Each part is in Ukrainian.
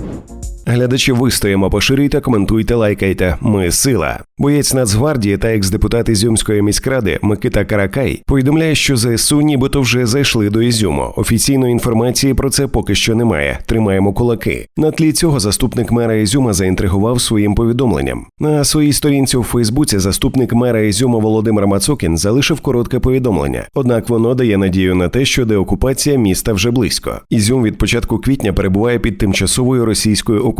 you Глядачі вистоїмо, поширюйте, коментуйте, лайкайте. Ми сила. Боєць Нацгвардії та екс-депутат Ізюмської міськради Микита Каракай повідомляє, що ЗСУ нібито вже зайшли до Ізюму. Офіційної інформації про це поки що немає. Тримаємо кулаки. На тлі цього заступник мера Ізюма заінтригував своїм повідомленням. На своїй сторінці у Фейсбуці заступник мера Ізюма Володимир Мацукін залишив коротке повідомлення. Однак воно дає надію на те, що деокупація міста вже близько. Ізюм від початку квітня перебуває під тимчасовою російською.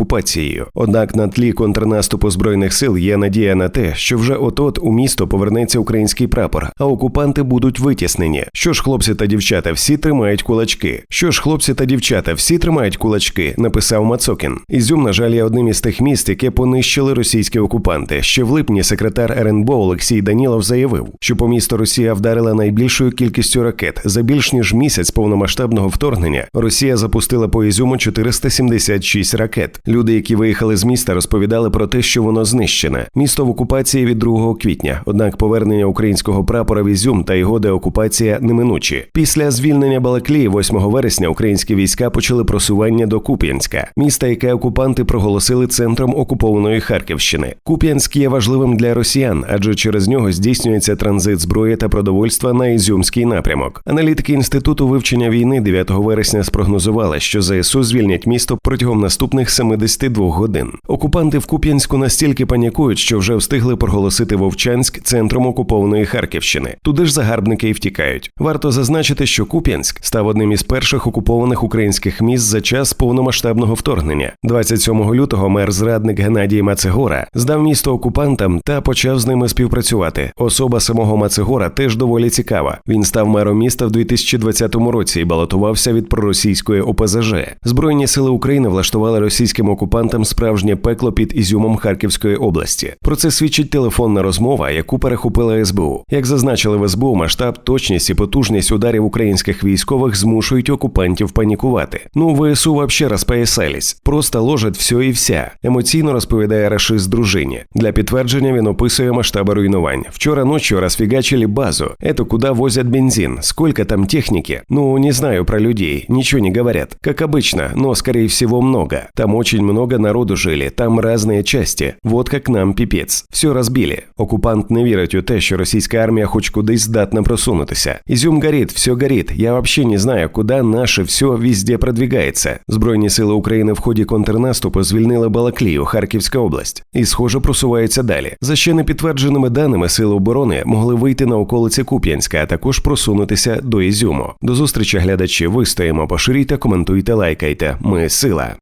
Однак на тлі контрнаступу збройних сил є надія на те, що вже от-от у місто повернеться український прапор, а окупанти будуть витіснені. Що ж, хлопці та дівчата, всі тримають кулачки. Що ж, хлопці та дівчата, всі тримають кулачки, написав Мацокін. Ізюм, на жаль, є одним із тих міст, яке понищили російські окупанти. Ще в липні секретар РНБО Олексій Данілов заявив, що по місту Росія вдарила найбільшою кількістю ракет. За більш ніж місяць повномасштабного вторгнення Росія запустила по Ізюму 476 ракет. Люди, які виїхали з міста, розповідали про те, що воно знищене. Місто в окупації від 2 квітня. Однак повернення українського прапора в Ізюм та його деокупація неминучі. Після звільнення Балаклії 8 вересня українські війська почали просування до Куп'янська, міста, яке окупанти проголосили центром окупованої Харківщини. Куп'янськ є важливим для росіян, адже через нього здійснюється транзит зброї та продовольства на Ізюмський напрямок. Аналітики інституту вивчення війни 9 вересня спрогнозували, що ЗСУ звільнять місто протягом наступних 72 годин. Окупанти в Куп'янську настільки панікують, що вже встигли проголосити Вовчанськ центром окупованої Харківщини. Туди ж загарбники і втікають. Варто зазначити, що Куп'янськ став одним із перших окупованих українських міст за час повномасштабного вторгнення. 27 лютого мер зрадник Геннадій Мацегора здав місто окупантам та почав з ними співпрацювати. Особа самого Мацегора теж доволі цікава. Він став мером міста в 2020 році і балотувався від проросійської ОПЗЖ. Збройні сили України влаштували російським окупантам справжнє пекло під Ізюмом Харківської області. Про це свідчить телефонна розмова, яку перехопила СБУ. Як зазначили в СБУ, масштаб, точність і потужність ударів українських військових змушують окупантів панікувати. Ну, ВСУ вообще розпоясались. Просто ложать все і вся. Емоційно розповідає рашист дружині. Для підтвердження він описує масштаби руйнувань. Вчора ночью розфігачили базу. Это куда возят бензин? Сколько там техники? Ну, не знаю про людей. Ничего не говорят. Как обычно, но, скорее всего, много. Там очень много народу жили, там разные части. Вот как нам піпець. Все розбили. Окупант не вірить у те, що російська армія хоч кудись здатна просунутися. Ізюм горить, все горить. Я вообще не знаю, куди наше все везде продвигається. Збройні сили України в ході контрнаступу звільнили Балаклію, Харківська область, і схоже просуваються далі. За ще не підтвердженими даними сили оборони могли вийти на околиці Куп'янська, а також просунутися до Ізюму. До зустрічі глядачі. Вистоїмо, поширюйте, коментуйте, лайкайте. Ми сила.